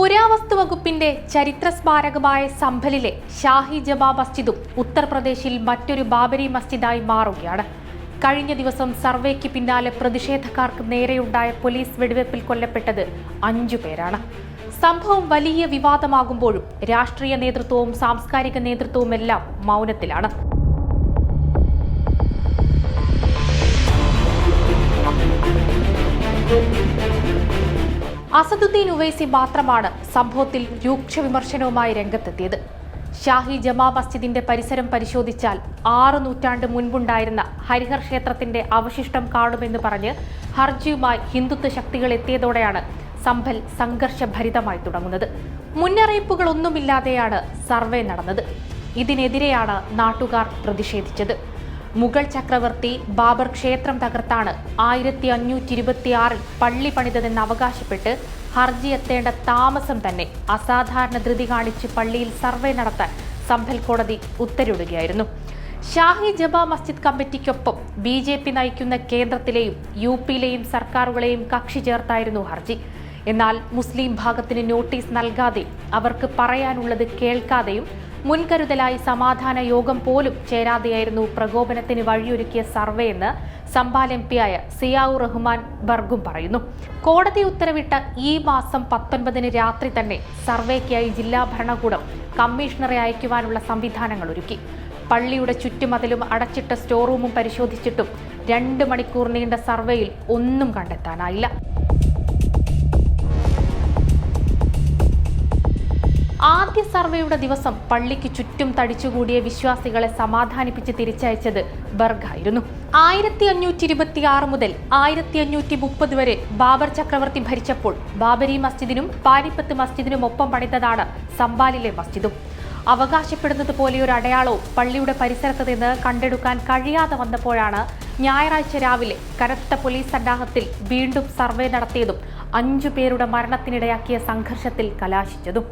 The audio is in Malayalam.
പുരാവസ്തു വകുപ്പിന്റെ ചരിത്ര സ്മാരകമായ സംഭലിലെ ഷാഹി ജബാ മസ്ജിദും ഉത്തർപ്രദേശിൽ മറ്റൊരു ബാബരി മസ്ജിദായി മാറുകയാണ്. കഴിഞ്ഞ ദിവസം സർവേക്ക് പിന്നാലെ പ്രതിഷേധക്കാർക്ക് നേരെയുണ്ടായ പോലീസ് വെടിവെപ്പിൽ കൊല്ലപ്പെട്ടത് അഞ്ചു പേരാണ്. സംഭവം വലിയ വിവാദമാകുമ്പോഴും രാഷ്ട്രീയ നേതൃത്വവും സാംസ്കാരിക നേതൃത്വവും എല്ലാം മൗനത്തിലാണ്. അസദുദ്ദീൻ ഉവൈസി മാത്രമാണ് സംഭവത്തിൽ രൂക്ഷ വിമർശനവുമായി രംഗത്തെത്തിയത്. ഷാഹി ജമാ മസ്ജിദിന്റെ പരിസരം പരിശോധിച്ചാൽ ആറ് നൂറ്റാണ്ട് മുൻപുണ്ടായിരുന്ന ഹരിഹർ ക്ഷേത്രത്തിന്റെ അവശിഷ്ടം കാണുമെന്ന് പറഞ്ഞ് ഹർജിയുമായി ഹിന്ദുത്വ ശക്തികൾ എത്തിയതോടെയാണ് സംഭൽ സംഘർഷഭരിതമായി തുടങ്ങുന്നത്. മുന്നറിയിപ്പുകളൊന്നുമില്ലാതെയാണ് സർവേ നടന്നത്. ഇതിനെതിരെയാണ് നാട്ടുകാർ പ്രതിഷേധിച്ചത്. മുഗൾ ചക്രവർത്തി ബാബർ ക്ഷേത്രം തകർത്താണ് ആയിരത്തി അഞ്ഞൂറ്റി ഇരുപത്തിയാറിൽ പള്ളി പണിതെന്ന് അവകാശപ്പെട്ട് ഹർജി എത്തേണ്ട താമസം തന്നെ അസാധാരണ ധൃതി കാണിച്ച് പള്ളിയിൽ സർവേ നടത്താൻ സംഭൽ കോടതി ഉത്തരവിടുകയായിരുന്നു. ഷാഹി ജബ മസ്ജിദ് കമ്മിറ്റിക്കൊപ്പം ബി ജെ പി നയിക്കുന്ന കേന്ദ്രത്തിലെയും യു പിയിലെയും സർക്കാരുകളെയും കക്ഷി ചേർത്തായിരുന്നു ഹർജി. എന്നാൽ മുസ്ലിം ഭാഗത്തിന് നോട്ടീസ് നൽകാതെ അവർക്ക് പറയാനുള്ളത് കേൾക്കാതെയും മുൻകരുതലായി സമാധാന യോഗം പോലും ചേരാതെയായിരുന്നു പ്രകോപനത്തിന് വഴിയൊരുക്കിയ സർവേ എന്ന് സംബാൽ എം പിയായ സിയാവു റഹ്മാൻ ബർഗും പറയുന്നു. കോടതി ഉത്തരവിട്ട ഈ മാസം പത്തൊൻപതിന് രാത്രി തന്നെ സർവേക്കായി ജില്ലാ ഭരണകൂടം കമ്മീഷണറെ അയക്കുവാനുള്ള സംവിധാനങ്ങൾ ഒരുക്കി. പള്ളിയുടെ ചുറ്റുമതിലും അടച്ചിട്ട സ്റ്റോർ റൂമും പരിശോധിച്ചിട്ടും രണ്ട് മണിക്കൂർ നീണ്ട സർവേയിൽ ഒന്നും കണ്ടെത്താനായില്ല. ആദ്യ സർവേയുടെ ദിവസം പള്ളിക്ക് ചുറ്റും തടിച്ചുകൂടിയ വിശ്വാസികളെ സമാധാനിപ്പിച്ച് തിരിച്ചയച്ചത് ബർഗായിരുന്നു. ആയിരത്തി അഞ്ഞൂറ്റി ഇരുപത്തി ആറ് മുതൽ ആയിരത്തി അഞ്ഞൂറ്റി മുപ്പത് വരെ ബാബർ ചക്രവർത്തി ഭരിച്ചപ്പോൾ ബാബരി മസ്ജിദിനും പാനിപ്പത്ത് മസ്ജിദിനും ഒപ്പം പണിതതാണ് സംബാലിലെ മസ്ജിദും. അവകാശപ്പെടുന്നത് പോലെ ഒരു അടയാളവും പള്ളിയുടെ പരിസരത്ത് നിന്ന് കണ്ടെടുക്കാൻ കഴിയാതെ വന്നപ്പോഴാണ് ഞായറാഴ്ച രാവിലെ കനത്ത പോലീസ് സന്നാഹത്തിൽ വീണ്ടും സർവേ നടത്തിയതും അഞ്ചു പേരുടെ മരണത്തിനിടയാക്കിയ സംഘർഷത്തിൽ കലാശിച്ചതും.